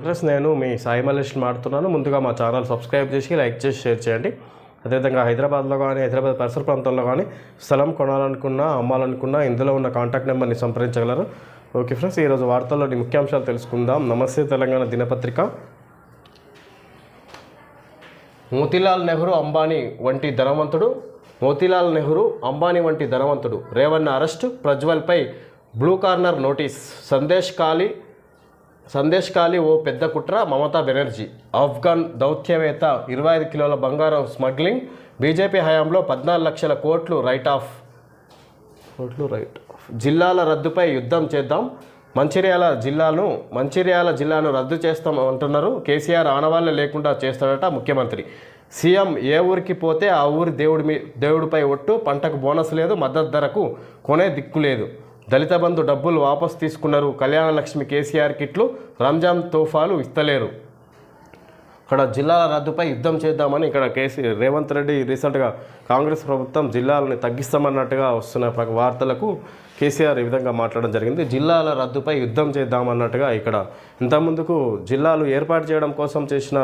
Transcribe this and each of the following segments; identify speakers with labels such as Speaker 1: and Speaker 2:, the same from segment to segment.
Speaker 1: Friends నేను మీ సాయి మల్లేష్ మాడుతున్నాను. ముందుగా మా ఛానల్ సబ్స్క్రైబ్ చేసి లైక్ చేసి షేర్ చేయండి. అదేవిధంగా హైదరాబాద్లో కానీ హైదరాబాద్ పరిసర ప్రాంతాల్లో కానీ స్థలం కొనాలనుకున్నా అమ్మాలనుకున్నా ఇందులో ఉన్న కాంటాక్ట్ నెంబర్ని సంప్రదించగలరు. ఓకే ఫ్రెండ్స్ ఈరోజు వార్తల్లోని ముఖ్యాంశాలు తెలుసుకుందాం. నమస్తే తెలంగాణ దినపత్రిక. మోతీలాల్ నెహ్రూ అంబానీ వంటి ధనవంతుడు మోతీలాల్ నెహ్రూ అంబానీ వంటి ధనవంతుడు. Revanna arrest ప్రజ్వల్పై blue corner notice Sandeshkhali Sandeshkhali ఓ పెద్ద కుట్ర మమతా బెనర్జీ. ఆఫ్ఘన్ దౌత్యవేత్త ఇరవై ఐదు కిలోల బంగారం స్మగ్లింగ్ బీజేపీ హయాంలో పద్నాలుగు లక్షల కోట్లు రైట్ ఆఫ్ కోట్లు రైట్ ఆఫ్ జిల్లాల రద్దుపై యుద్ధం చేద్దాం. మంచిర్యాల జిల్లాను మంచిర్యాల జిల్లాను రద్దు చేస్తాం అంటున్నారు. కేసీఆర్ ఆనవాళ్ళు లేకుండా చేస్తాడట ముఖ్యమంత్రి. సీఎం ఏ ఊరికి పోతే ఆ ఊరి దేవుడి మీ దేవుడిపై ఒట్టు పంటకు బోనస్ లేదు మద్దతు ధరకు కొనే దిక్కు లేదు. దళిత బంధు డబ్బులు వాపసు తీసుకున్నారు. కళ్యాణ లక్ష్మి కేసీఆర్ కిట్లు రంజాన్ తోఫాలు ఇస్తలేరు. ఇక్కడ జిల్లాల రద్దుపై యుద్ధం చేద్దామని ఇక్కడ కేసీ రేవంత్ రెడ్డి రీసెంట్గా కాంగ్రెస్ ప్రభుత్వం జిల్లాలని తగ్గిస్తామన్నట్టుగా వస్తున్న వార్తలకు కేసీఆర్ ఈ విధంగా మాట్లాడడం జరిగింది. జిల్లాల రద్దుపై యుద్ధం చేద్దామన్నట్టుగా ఇక్కడ ఇంతకుముందుకు జిల్లాలు ఏర్పాటు చేయడం కోసం చేసిన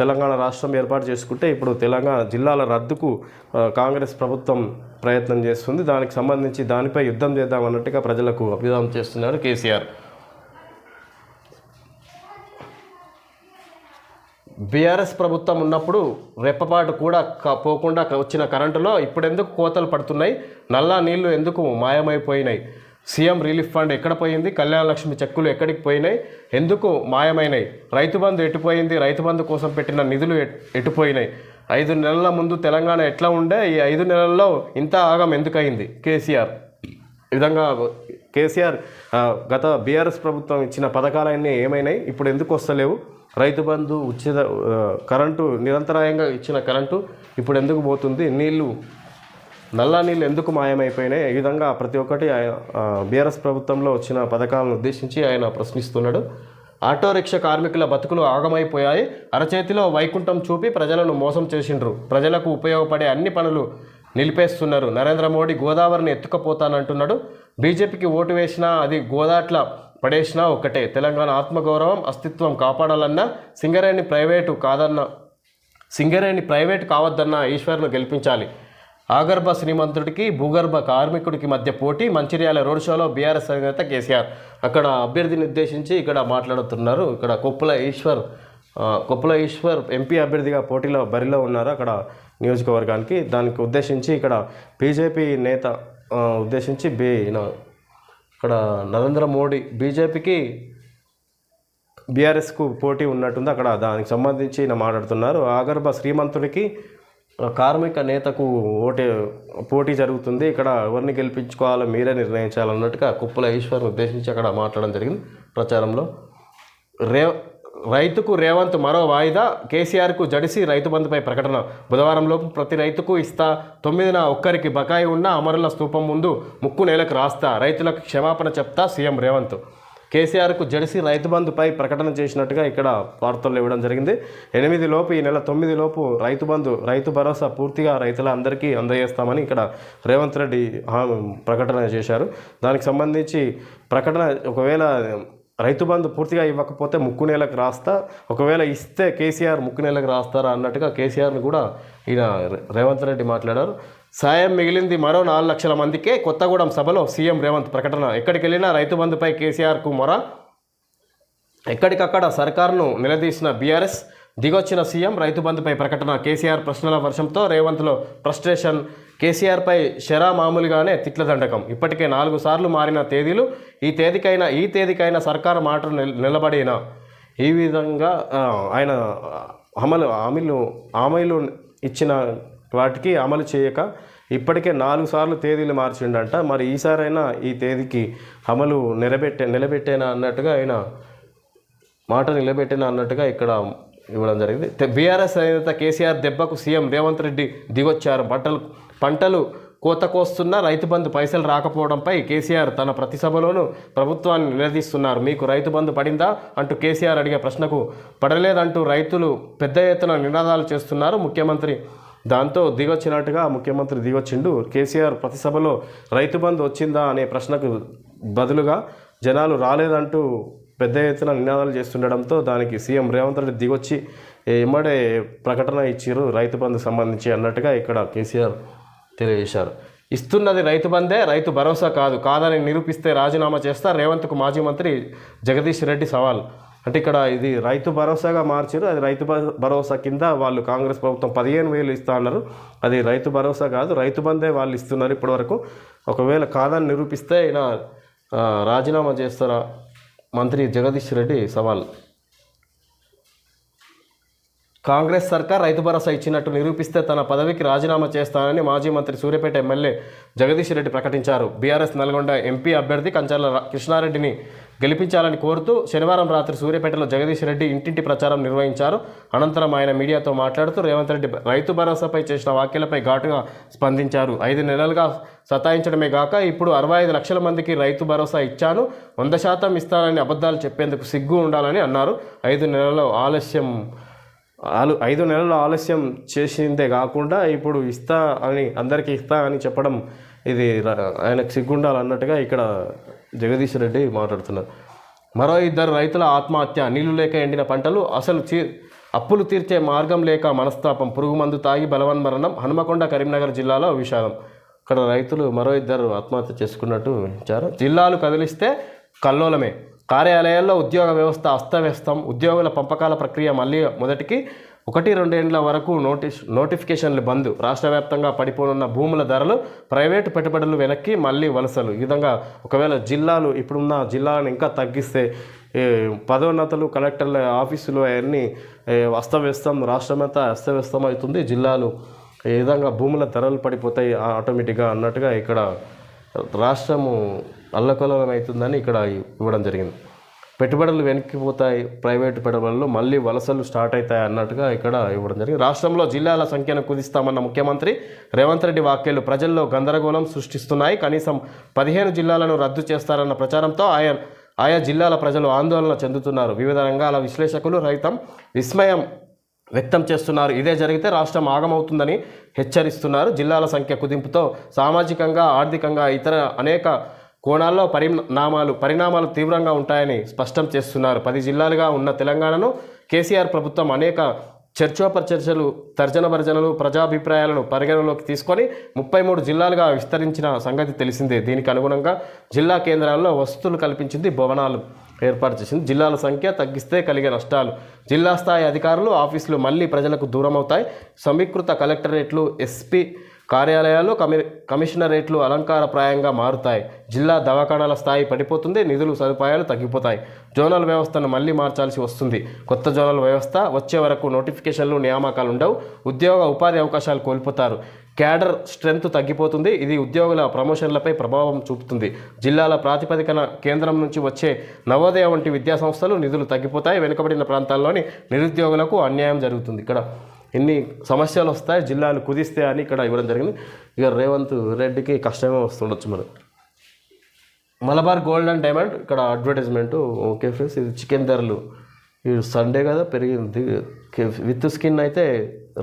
Speaker 1: తెలంగాణ రాష్ట్రం ఏర్పాటు చేసుకుంటే ఇప్పుడు తెలంగాణ జిల్లాల రద్దుకు కాంగ్రెస్ ప్రభుత్వం ప్రయత్నం చేస్తుంది. దానికి సంబంధించి దానిపై యుద్ధం చేద్దామన్నట్టుగా ప్రజలకు అభివాదం చేస్తున్నారు కేసీఆర్. బీఆర్ఎస్ ప్రభుత్వం ఉన్నప్పుడు రెప్పపాటు కూడా క- పోకుండా వచ్చిన కరెంటులో ఇప్పుడు ఎందుకు కోతలు పడుతున్నాయి? నల్లా నీళ్ళు ఎందుకు మాయమైపోయినాయి? సీఎం రిలీఫ్ ఫండ్ ఎక్కడ పోయింది? కళ్యాణ లక్ష్మి చెక్కులు ఎక్కడికి పోయినాయి? ఎందుకు మాయమైనాయి? రైతు బంధు ఎటుపోయింది? రైతు బంధు కోసం పెట్టిన నిధులు ఎట్- ఎటుపోయినాయి? ఐదు నెలల ముందు తెలంగాణ ఎట్లా ఉండే? ఈ ఐదు నెలల్లో ఇంత ఆగం ఎందుకయింది? కేసీఆర్. విధంగా కేసీఆర్ గత బీఆర్ఎస్ ప్రభుత్వం ఇచ్చిన పథకాలన్నీ ఏమైనాయి? ఇప్పుడు ఎందుకు వస్తలేవు? రైతు బంధు ఉచిత కరెంటు నిరంతరాయంగా ఇచ్చిన కరెంటు ఇప్పుడు ఎందుకు పోతుంది? నీళ్ళు నల్ల నీళ్ళు ఎందుకు మాయమైపోయినాయి? ఈ విధంగా ప్రతి ఒక్కటి ఆయన బీఆర్ఎస్ ప్రభుత్వంలో వచ్చిన పథకాలను ఉద్దేశించి ఆయన ప్రశ్నిస్తున్నాడు. ఆటో రిక్షా కార్మికుల బతుకులు ఆగమైపోయాయి. అరచేతిలో వైకుంఠం చూపి ప్రజలను మోసం చేసిండ్రు. ప్రజలకు ఉపయోగపడే అన్ని పనులు నిలిపేస్తున్నారు. నరేంద్ర మోడీ గోదావరిని ఎత్తుకపోతానంటున్నాడు. బీజేపీకి ఓటు వేసినా అది గోదాట్ల పడేసినా ఒకటే తెలంగాణ ఆత్మగౌరవం అస్తిత్వం కాపాడాలన్నా సింగరేణి ప్రైవేటు కాదన్న సింగరేణి ప్రైవేట్ కావద్దన్న ఈశ్వర్ను గెలిపించాలి. ఆగర్భ శ్రీమంతుడికి భూగర్భ కార్మికుడికి మధ్య పోటీ మంచిర్యాల రోడ్ షోలో బీఆర్ఎస్ అధినేత కేసీఆర్. అక్కడ అభ్యర్థిని ఉద్దేశించి ఇక్కడ మాట్లాడుతున్నారు. ఇక్కడ కొప్పుల ఈశ్వర్ కొప్పుల ఈశ్వర్ ఎంపీ అభ్యర్థిగా పోటీలో బరిలో ఉన్నారు. అక్కడ నియోజకవర్గానికి దానికి ఉద్దేశించి ఇక్కడ బీజేపీ నేత ఉద్దేశించి బీ ఇక్కడ నరేంద్ర మోడీ బీజేపీకి బీఆర్ఎస్కు పోటీ ఉన్నట్టుంది. అక్కడ దానికి సంబంధించి మాట్లాడుతున్నారు. ఆగర్భ శ్రీమంతుడికి కార్మిక నేతకు ఓటే పోటీ జరుగుతుంది. ఇక్కడ ఎవరిని గెలిపించుకోవాలో మీరే నిర్ణయించాలన్నట్టుగా కుప్పల ఈశ్వర్ని ఉద్దేశించి అక్కడ మాట్లాడడం జరిగింది ప్రచారంలో. రే రైతుకు రేవంత్ మరో వాయిదా. కేసీఆర్కు జడిసి రైతు బంధుపై ప్రకటన. బుధవారంలోపు ప్రతి రైతుకు ఇస్తా తొమ్మిదిన ఒక్కరికి బకాయి ఉన్న అమరుల స్తూపం ముందు ముక్కు నేలకు రాస్తా రైతులకు క్షమాపణ చెప్తా సీఎం రేవంత్. కేసీఆర్కు జడిసి రైతు బంధుపై ప్రకటన చేసినట్టుగా ఇక్కడ వార్తలు ఇవ్వడం జరిగింది. ఎనిమిది లోపు ఈ నెల తొమ్మిది లోపు రైతు బంధు రైతు భరోసా పూర్తిగా రైతుల అందరికీ అందజేస్తామని ఇక్కడ రేవంత్ రెడ్డి ప్రకటన చేశారు. దానికి సంబంధించి ప్రకటన ఒకవేళ రైతు బంధు పూర్తిగా ఇవ్వకపోతే ముక్కు నెలకు రాస్తా ఒకవేళ ఇస్తే కేసీఆర్ ముక్కు నెలకు రాస్తారా అన్నట్టుగా కేసీఆర్ని కూడా ఈయన రేవంత్ రెడ్డి మాట్లాడారు. సాయం మిగిలింది మరో నాలుగు లక్షల మందికే కొత్తగూడెం సభలో సీఎం రేవంత్ ప్రకటన. ఎక్కడికి వెళ్ళినా రైతు బంధుపై కేసీఆర్కు మొర. ఎక్కడికక్కడ సర్కారును నిలదీసిన బీఆర్ఎస్ దిగొచ్చిన సీఎం రైతు బంధుపై ప్రకటన కేసీఆర్ ప్రశ్నల వర్షంతో రేవంత్లో ఫ్రస్ట్రేషన్. కేసీఆర్పై షరా మామూలుగానే తిట్ల దండకం ఇప్పటికే నాలుగు సార్లు మారిన తేదీలు ఈ తేదీకైనా ఈ తేదీకైనా సర్కారు మాట నిలబడిన ఈ విధంగా ఆయన అమలు హామీలు హామీలు ఇచ్చిన వాటికి అమలు చేయక ఇప్పటికే నాలుగు సార్లు తేదీలు మార్చిండంట. మరి ఈసారైనా ఈ తేదీకి అమలు నిలబెట్టే నిలబెట్టేనా అన్నట్టుగా ఆయన మాట నిలబెట్టిన అన్నట్టుగా ఇక్కడ ఇవ్వడం జరిగింది. బీఆర్ఎస్ అధినేత కేసీఆర్ దెబ్బకు సీఎం రేవంత్ రెడ్డి దిగొచ్చారు. పంటలు పంటలు కోత కోస్తున్న రైతు బంధు పైసలు రాకపోవడంపై కేసీఆర్ తన ప్రతి సభలోనూ ప్రభుత్వాన్ని నిలదీస్తున్నారు. మీకు రైతు బంధు పడిందా? అంటూ కేసీఆర్ అడిగే ప్రశ్నకు పడలేదంటూ రైతులు పెద్ద ఎత్తున నినాదాలు చేస్తున్నారు. ముఖ్యమంత్రి దాంతో దిగొచ్చినట్టుగా ముఖ్యమంత్రి దిగొచ్చిండు. కేసీఆర్ ప్రతి సభలో రైతు బంధు వచ్చిందా అనే ప్రశ్నకు బదులుగా జనాలు రాలేదంటూ పెద్ద ఎత్తున నినాదాలు చేస్తుండడంతో దానికి సీఎం రేవంత్ రెడ్డి దిగొచ్చి ఎమ్మడే ప్రకటన ఇచ్చారు రైతు బంధు సంబంధించి అన్నట్టుగా ఇక్కడ కేసీఆర్ తెలియజేశారు. ఇస్తున్నది రైతు బందే రైతు భరోసా కాదు. కాదని నిరూపిస్తే రాజీనామా చేస్తా రేవంత్కు మాజీ మంత్రి జగదీష్ రెడ్డి సవాల్. అంటే ఇక్కడ ఇది రైతు భరోసాగా మార్చారు అది రైతు భరోసా కింద వాళ్ళు కాంగ్రెస్ ప్రభుత్వం పదిహేను వేలు ఇస్తా అన్నారు. అది రైతు భరోసా కాదు రైతు బందే వాళ్ళు ఇస్తున్నారు ఇప్పటివరకు. ఒకవేళ కాదని నిరూపిస్తే ఈయన రాజీనామా చేస్తారా? మంత్రి జగదీష్ రెడ్డి సవాల్. కాంగ్రెస్ సర్కార్ రైతు భరోసా ఇచ్చినట్టు నిరూపిస్తే తన పదవికి రాజీనామా చేస్తానని మాజీ మంత్రి సూర్యాపేట ఎమ్మెల్యే జగదీష్ రెడ్డి ప్రకటించారు. బీఆర్ఎస్ నల్గొండ ఎంపీ అభ్యర్థి కంచాల కృష్ణారెడ్డిని గెలిపించాలని కోరుతూ శనివారం రాత్రి సూర్యాపేటలో జగదీష్ రెడ్డి ఇంటింటి ప్రచారం నిర్వహించారు. అనంతరం ఆయన మీడియాతో మాట్లాడుతూ రేవంత్ రెడ్డి రైతు భరోసాపై చేసిన వ్యాఖ్యలపై ఘాటుగా స్పందించారు. ఐదు నెలలుగా సతాయించడమే గాక ఇప్పుడు అరవై ఐదు లక్షల మందికి రైతు భరోసా ఇచ్చాను. వంద శాతం ఇస్తానని అబద్ధాలు చెప్పేందుకు సిగ్గు ఉండాలని అన్నారు. ఐదు నెలల ఆలస్యం ఆలు ఐదు నెలలు ఆలస్యం చేసిందే కాకుండా ఇప్పుడు ఇస్తా అని అందరికీ ఇస్తా అని చెప్పడం ఇది ఆయనకు సిగ్గుండాలి అన్నట్టుగా ఇక్కడ జగదీష్ రెడ్డి మాట్లాడుతున్నారు. మరో ఇద్దరు రైతుల ఆత్మహత్య నీళ్ళు లేక ఎండిన పంటలు అసలు చీ అప్పులు తీర్చే మార్గం లేక మనస్తాపం పురుగు మందు తాగి బలవన్మరణం హనుమకొండ కరీంనగర్ జిల్లాలో విషాదం. ఇక్కడ రైతులు మరో ఇద్దరు ఆత్మహత్య చేసుకున్నట్టు ఇచ్చారు జిల్లాలు కదిలిస్తే కల్లోలమే. కార్యాలయాల్లో ఉద్యోగ వ్యవస్థ అస్తవ్యస్తం. ఉద్యోగుల పంపకాల ప్రక్రియ మళ్ళీ మొదటికి ఒకటి రెండేండ్ల వరకు నోటీస్ నోటిఫికేషన్లు బంద్. రాష్ట్ర వ్యాప్తంగా పడిపోనున్న భూముల ధరలు ప్రైవేటు పెట్టుబడులు వెనక్కి మళ్ళీ వలసలు. ఈ విధంగా ఒకవేళ జిల్లాలు ఇప్పుడున్న జిల్లాలను ఇంకా తగ్గిస్తే పదోన్నతలు కలెక్టర్ల ఆఫీసులు అవన్నీ అస్తవ్యస్తం రాష్ట్రమంతా అస్తవ్యస్తం అవుతుంది జిల్లాలు ఈ విధంగా భూముల ధరలు పడిపోతాయి ఆటోమేటిక్గా అన్నట్టుగా ఇక్కడ రాష్ట్రము అల్లకల్లోలం అవుతుందని ఇక్కడ ఇవ్వడం జరిగింది. పెట్టుబడులు వెనక్కిపోతాయి ప్రైవేటు పెట్టుబడులు మళ్ళీ వలసలు స్టార్ట్ అవుతాయి అన్నట్టుగా ఇక్కడ ఇవ్వడం జరిగింది. రాష్ట్రంలో జిల్లాల సంఖ్యను కుదిస్తామన్న ముఖ్యమంత్రి రేవంత్ రెడ్డి వ్యాఖ్యలు ప్రజల్లో గందరగోళం సృష్టిస్తున్నాయి. కనీసం పదిహేను జిల్లాలను రద్దు చేస్తారన్న ప్రచారంతో ఆయన ఆయా జిల్లాల ప్రజలు ఆందోళన చెందుతున్నారు. వివిధ రంగాల విశ్లేషకులు రైతం విస్మయం వ్యక్తం చేస్తున్నారు. ఇదే జరిగితే రాష్ట్రం ఆగమవుతుందని హెచ్చరిస్తున్నారు. జిల్లాల సంఖ్య కుదింపుతో సామాజికంగా ఆర్థికంగా ఇతర అనేక కోణాల్లో పరిణామాలు పరిణామాలు తీవ్రంగా ఉంటాయని స్పష్టం చేస్తున్నారు. పది జిల్లాలుగా ఉన్న తెలంగాణను కేసీఆర్ ప్రభుత్వం అనేక చర్చోపచర్చలు తర్జన భర్జనలు ప్రజాభిప్రాయాలను పరిగణలోకి తీసుకొని ముప్పై మూడు జిల్లాలుగా విస్తరించిన సంగతి తెలిసిందే. దీనికి అనుగుణంగా జిల్లా కేంద్రాల్లో వసతులు కల్పించింది భవనాలు ఏర్పాటు చేసింది. జిల్లాల సంఖ్య తగ్గిస్తే కలిగే నష్టాలు. జిల్లా స్థాయి అధికారులు ఆఫీసులు మళ్ళీ ప్రజలకు దూరం అవుతాయి సమీకృత కలెక్టరేట్లు ఎస్పీ కార్యాలయాలు కమి కమిషనరేట్లు అలంకారప్రాయంగా మారుతాయి. జిల్లా దవాఖానాల స్థాయి పడిపోతుంది నిధులు సదుపాయాలు తగ్గిపోతాయి. జోనల్ వ్యవస్థను మళ్ళీ మార్చాల్సి వస్తుంది. కొత్త జోనల్ వ్యవస్థ వచ్చే వరకు నోటిఫికేషన్లు నియామకాలు ఉండవు ఉద్యోగ ఉపాధి అవకాశాలు కోల్పోతారు. క్యాడర్ స్ట్రెంత్ తగ్గిపోతుంది. ఇది ఉద్యోగుల ప్రమోషన్లపై ప్రభావం చూపుతుంది. జిల్లాల ప్రాతిపదికన కేంద్రం నుంచి వచ్చే నవోదయ వంటి విద్యాసంస్థలు నిధులు తగ్గిపోతాయి. వెనుకబడిన ప్రాంతాల్లోని నిరుద్యోగులకు అన్యాయం జరుగుతుంది. ఇక్కడ ఎన్ని సమస్యలు వస్తాయి జిల్లాలు కుదిస్తే అని ఇక్కడ ఇవ్వడం జరిగింది. ఇక రేవంత్ రెడ్డికి కష్టమే వస్తుండొచ్చు మరి. మలబార్ గోల్డ్ అండ్ డైమండ్ ఇక్కడ అడ్వర్టైజ్మెంట్ ఓకే ఫ్రెండ్స్ ఇది చికెన్ ధరలు. ఇది సండే కదా పెరిగింది విత్ స్కిన్ అయితే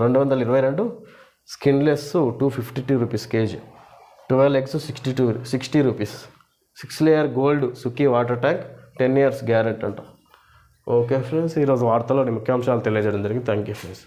Speaker 1: రెండు వందల ఇరవై రెండు skinless two fifty two rupees KG. Twelve eggs sixty two sixty rupees. Six layer gold సుకీ water tank ten years guarantee అంట. ఓకే ఫ్రెండ్స్ ఈరోజు వార్తలోని ముఖ్యాంశాలు తెలియజేయడం జరిగింది. Thank you friends.